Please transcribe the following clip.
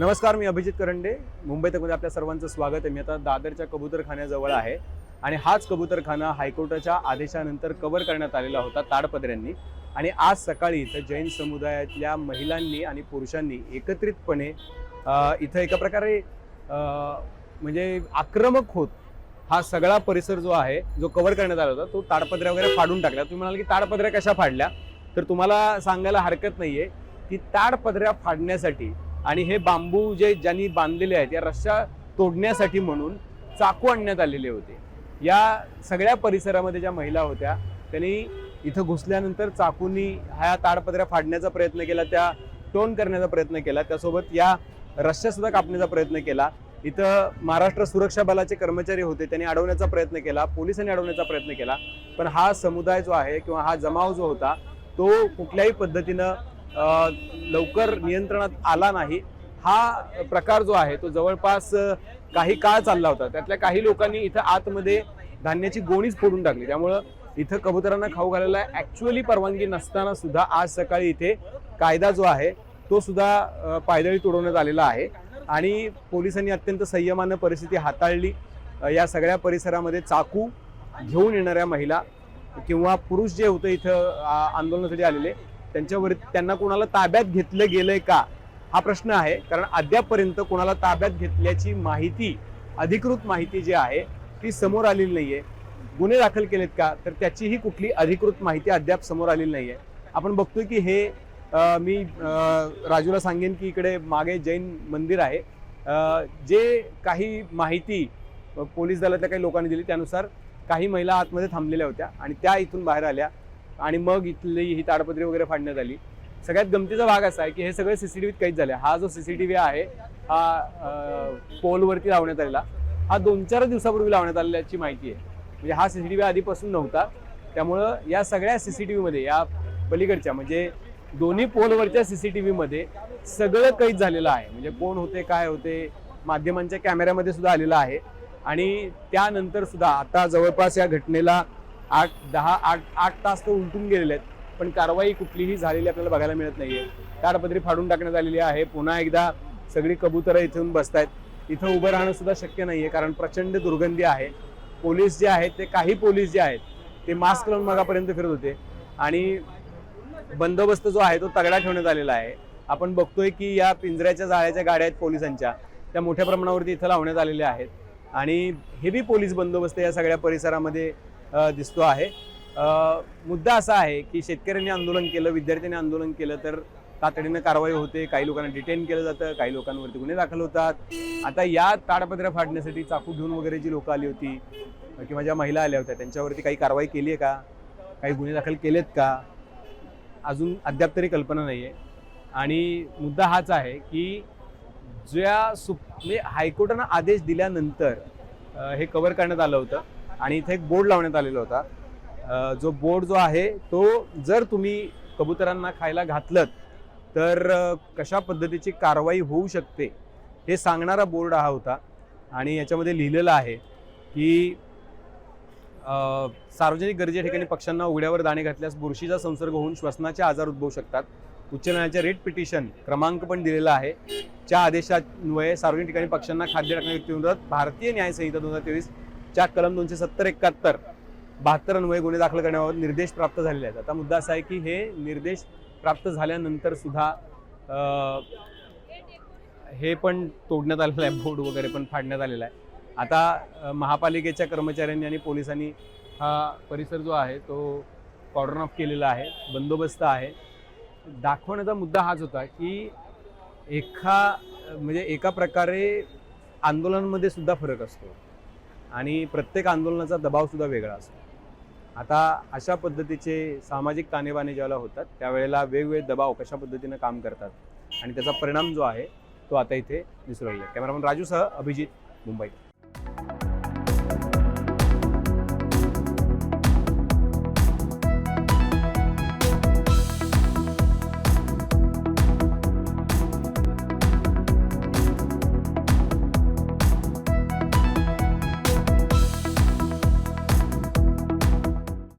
नमस्कार मी अभिजित करंडे. मुंबई तकमध्ये आपल्या सर्वांचं स्वागत आहे. मी आता दादरच्या कबूतरखान्याजवळ आहे आणि हाच कबूतरखाना हायकोर्टाच्या आदेशानंतर कव्हर करण्यात आलेला होता ताडपत्र्यांनी आणि आज सकाळी इथं जैन समुदायातल्या महिलांनी आणि पुरुषांनी एकत्रितपणे इथं एका प्रकारे म्हणजे आक्रमक होत हा सगळा परिसर जो आहे जो कव्हर करण्यात आला होता तो ताडपत्र्या वगैरे फाडून टाकला तुम्ही म्हणाल की ताडपत्र्या कशा फाडल्या? तर तुम्हाला सांगायला हरकत नाही आहे की ताडपत्र्या फाडण्यासाठी आणि हे बांबू जे ज्यांनी बांधलेले आहेत या रस्त्या तोडण्यासाठी म्हणून चाकू आणण्यात आलेले होते. या सगळ्या परिसरामध्ये ज्या महिला होत्या त्यांनी इथं घुसल्यानंतर चाकूंनी ह्या ताडपत्र्या फाडण्याचा प्रयत्न केला त्या टोन करण्याचा प्रयत्न केला त्यासोबत या रस्त्यासुद्धा कापण्याचा प्रयत्न केला. इथं महाराष्ट्र सुरक्षा बलाचे कर्मचारी होते त्यांनी अडवण्याचा प्रयत्न केला पोलिसांनी अडवण्याचा प्रयत्न केला. पण हा समुदाय जो आहे किंवा हा जमाव जो होता तो कुठल्याही पद्धतीनं लवकर नियंत्रणात आला नाही. हा प्रकार जो आहे तो जवळपास काही काळ चालला होता. त्यातल्या काही लोकांनी इथं आतमध्ये धान्याची गोणीच फोडून टाकली. त्यामुळं इथं कबुतरांना खाऊ घालायला ऍक्च्युअली परवानगी नसताना सुद्धा आज सकाळी इथे कायदा जो आहे तो सुद्धा पायदळी तोडवण्यात आलेला आहे. आणि पोलिसांनी अत्यंत संयमानं परिस्थिती हाताळली. या सगळ्या परिसरामध्ये चाकू घेऊन येणाऱ्या महिला किंवा पुरुष जे होते इथं आंदोलनासाठी आलेले त्यांच्यावर त्यांना कोणाला ताब्यात घेतलं गेलंय का? हा प्रश्न आहे. कारण अद्यापपर्यंत कोणाला ताब्यात घेतल्याची माहिती अधिकृत माहिती जी आहे ती समोर आलेली नाहीये. गुन्हे दाखल केलेत का? तर त्याचीही कुठली अधिकृत माहिती अद्याप समोर आलेली नाहीये. आपण बघतोय की हे मी राजूला सांगेन की इकडे मागे जैन मंदिर आहे. जे काही माहिती पोलीस दलातल्या काही लोकांनी दिली त्यानुसार काही महिला आतमध्ये थांबलेल्या होत्या आणि त्या इथून बाहेर आल्या. आणि मग इथली ही ताडपत्री वगैरे फाडण्यात आली. सगळ्यात गमतीचा भाग असा आहे की हे सगळे सीसीटीव्हीत काहीच झाले हा जो सीसीटीव्ही आहे हा पोलवरती लावण्यात आलेला. हा दोन चार दिवसापूर्वी लावण्यात आलेल्याची माहिती आहे. म्हणजे हा सीसीटीव्ही आधीपासून नव्हता. त्यामुळं या सगळ्या सीसीटीव्हीमध्ये या पलीकडच्या म्हणजे दोन्ही पोलवरच्या सीसीटीव्ही मध्ये सगळं कैद झालेलं आहे. म्हणजे कोण होते काय होते माध्यमांच्या कॅमेऱ्यामध्ये सुद्धा आलेलं आहे. आणि त्यानंतर सुद्धा आता जवळपास या घटनेला आठ दहा आठ आठ तास तर उलटून गेलेले आहेत. पण कारवाई कुठलीही झालेली आपल्याला बघायला मिळत नाहीये. ताडपत्री फाडून टाकण्यात आलेली आहे. पुन्हा एकदा सगळी कबुतरं इथून बसतायत. इथं उभं राहणं सुद्धा शक्य नाहीये कारण प्रचंड दुर्गंधी आहे. पोलीस जे आहेत ते काही पोलीस जे आहेत ते मास्क लावून मगापर्यंत फिरत होते. आणि बंदोबस्त जो आहे तो तगडा ठेवण्यात आलेला आहे. आपण बघतोय की या पिंजऱ्याच्या जाळ्याच्या गाड्या आहेत पोलिसांच्या. त्या मोठ्या प्रमाणावरती इथं लावण्यात आलेल्या आहेत. आणि हेवी पोलीस बंदोबस्त या सगळ्या परिसरामध्ये दिसतो आहे. मुद्दा असा आहे की शेतकऱ्यांनी आंदोलन केलं विद्यार्थ्यांनी आंदोलन केलं तर तातडीनं कारवाई होते. काही लोकांना डिटेन केलं जातं काही लोकांवरती गुन्हे दाखल होतात. आता या ताडपत्र्या फाडण्यासाठी चाकू घेऊन वगैरे जी लोकं आली होती किंवा ज्या महिला आल्या होत्या त्यांच्यावरती काही कारवाई केली आहे का? काही गुन्हे दाखल केलेत का? अजून अद्याप तरी कल्पना नाही आहे आणि मुद्दा हाच आहे की ज्या सुप म्हणजे हायकोर्टानं आदेश दिल्यानंतर हे कव्हर करण्यात आलं होतं. आणि इथे एक बोर्ड लावण्यात आलेला होता. जो बोर्ड जो आहे तो जर तुम्ही कबुतरांना खायला घातलं तर कशा पद्धतीची कारवाई होऊ शकते हे सांगणारा बोर्ड हा होता. आणि याच्यामध्ये लिहिलेलं आहे की सार्वजनिक गरजे ठिकाणी पक्ष्यांना उघड्यावर दाणे घातल्यास बुरशीचा संसर्ग होऊन श्वसनाचे आजार उद्भवू शकतात. उच्च न्यायालयाच्या रेट पिटिशन क्रमांक पण दिलेला आहे. च्या आदेशान्वये सार्वजनिक ठिकाणी पक्ष्यांना खाद्य टाकण्या भारतीय न्यायसंहिता दोन हजार तेवीस च्या कलम दोनशे सत्तर एकाहत्तर बहात्तर अन्वये गुन्हे दाखल करण्याबाबत निर्देश प्राप्त झालेले आहेत. आता मुद्दा असा आहे की हे निर्देश प्राप्त झाल्यानंतर सुद्धा हे पण तोडण्यात आलेलं आहे बोर्ड वगैरे पण फाडण्यात आलेला आहे. आता महापालिकेच्या कर्मचाऱ्यांनी आणि पोलिसांनी हा परिसर जो आहे तो कॉर्डन ऑफ केलेला आहे बंदोबस्त आहे. दाखवण्याचा मुद्दा हाच होता की एका म्हणजे एका प्रकारे आंदोलनामध्ये सुद्धा फरक असतो. आणि प्रत्येक आंदोलनाचा दबावसुद्धा वेगळा असतो. आता अशा पद्धतीचे सामाजिक ताणेबाणे ज्यावेळेला होतात त्यावेळेला वेगवेगळे दबाव कशा पद्धतीनं काम करतात आणि त्याचा परिणाम जो आहे तो आता इथे दिसू लागला कॅमेरामन राजूसह अभिजित मुंबई.